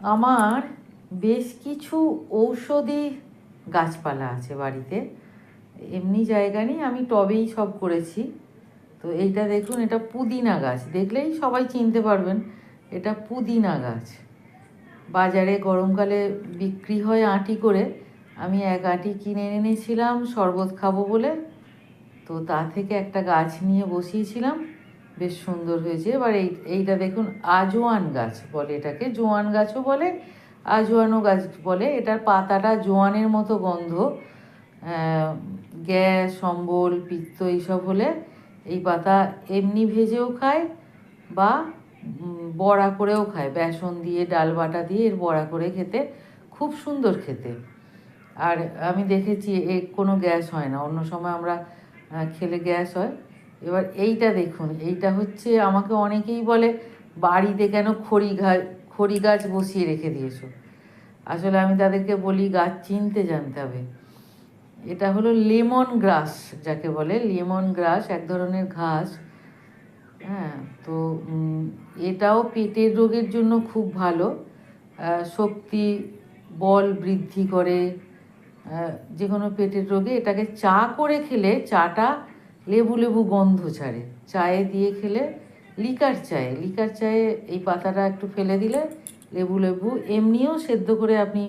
আমার বেশ কিছু ঔষধি গাছপালা আছে বাড়িতে। এমনি জায়গা নেই, আমি টবেই সব করেছি। তো এইটা দেখুন, এটা পুদিনা গাছ। দেখলেই সবাই চিনতে পারবেন, এটা পুদিনা গাছ। বাজারে গরমকালে বিক্রি হয় আঁটি করে। আমি এক আঁটি কিনে এনেছিলাম, শরবত খাব বলে। তো তা থেকে একটা গাছ নিয়ে বসিয়েছিলাম। বেশ সুন্দর হয়েছে। এবার এই, এইটা দেখুন, আজোয়ান গাছ বলে এটাকে। জোয়ান গাছও বলে, আজোয়ানও গাছ বলে। এটার পাতাটা জোয়ানের মতো গন্ধ গ্যাস অম্বল পিত্ত এইসব হলে এই পাতা এমনি ভেজেও খায় বা বড়া করেও খায়। বেসন দিয়ে, ডাল বাটা দিয়ে এর বড়া করে খেতে খুব সুন্দর খেতে। আর আমি দেখেছি এ, কোনো গ্যাস হয় না। অন্য সময় আমরা খেলে গ্যাস হয়। এবার এইটা দেখুন, এইটা হচ্ছে আমাকে অনেকেই বলে, বাড়িতে কেন খড়ি গাছ খড়ি গাছ বসিয়ে রেখে দিয়েছ? আসলে আমি তাদেরকে বলি, গাছ চিনতে জানতে হবে। এটা হলো লেমন গ্রাস যাকে বলে, লেমন গ্রাস এক ধরনের ঘাস। হ্যাঁ তো এটাও পেটের রোগের জন্য খুব ভালো। শক্তি, বল বৃদ্ধি করে। যে কোনো পেটের রোগে এটাকে চা করে খেলে, চাটা লেবু লেবু গন্ধ ছাড়ে। চায়ে দিয়ে খেলে লিকার চায়ে লিকার চায়ে এই পাতাটা একটু ফেলে দিলে লেবু লেবু এমনিও সেদ্ধ করে আপনি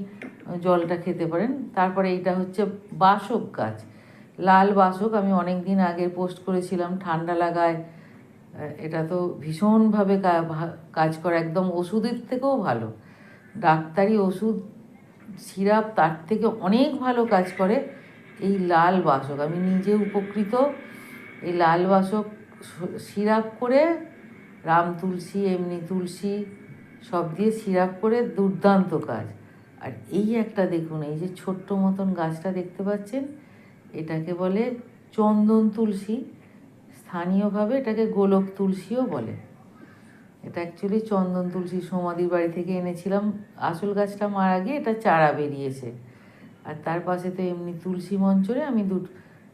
জলটা খেতে পারেন। তারপরে এইটা হচ্ছে বাসক গাছ। লাল বাসক আমি অনেক দিন আগে পোস্ট করেছিলাম, ঠান্ডা লাগায়। এটা তো ভীষণভাবে কাজ করে, একদম ওষুধের থেকেও ভালো। ডাক্তারি ওষুধ, সিরাপ তার থেকে অনেক ভালো কাজ করে এই লাল বাসক। আমি নিজে উপকৃত। এই লাল বাসক সিরাপ করে, রাম তুলসী, এমনি তুলসী, সব দিয়ে সিরাপ করে দুর্দান্ত কাজ। আর এই একটা দেখুন, এই যে ছোট্ট মতন গাছটা দেখতে পাচ্ছেন, এটাকে বলে চন্দন তুলসী। স্থানীয়ভাবে এটাকে গোলক তুলসীও বলে। এটা অ্যাকচুয়ালি চন্দন তুলসী সমাধির বাড়ি থেকে এনেছিলাম। আসল গাছটা মারা গিয়ে এটা চারা বেরিয়েছে। আর তার পাশে তো এমনি তুলসী মঞ্চরে আমি দুটো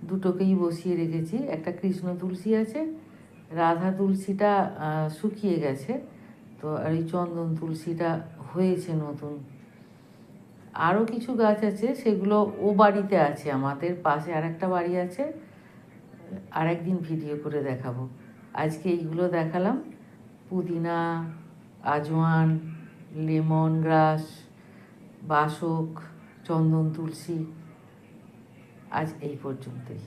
দুটোকেই বসিয়ে রেখেছি। একটা কৃষ্ণ তুলসী আছে, রাধা তুলসীটা শুকিয়ে গেছে। তো আর এই চন্দন তুলসীটা হয়েছে নতুন। আরও কিছু গাছ আছে, সেগুলো ও বাড়িতে আছে, আমাদের পাশে আর একটা বাড়ি আছে। আর একদিন ভিডিও করে দেখাবো। আজকে এইগুলো দেখালাম। পুদিনা আজওয়ান লেমন গ্রাস, বাসক, চন্দন তুলসী। আজ এই পর্যন্তই।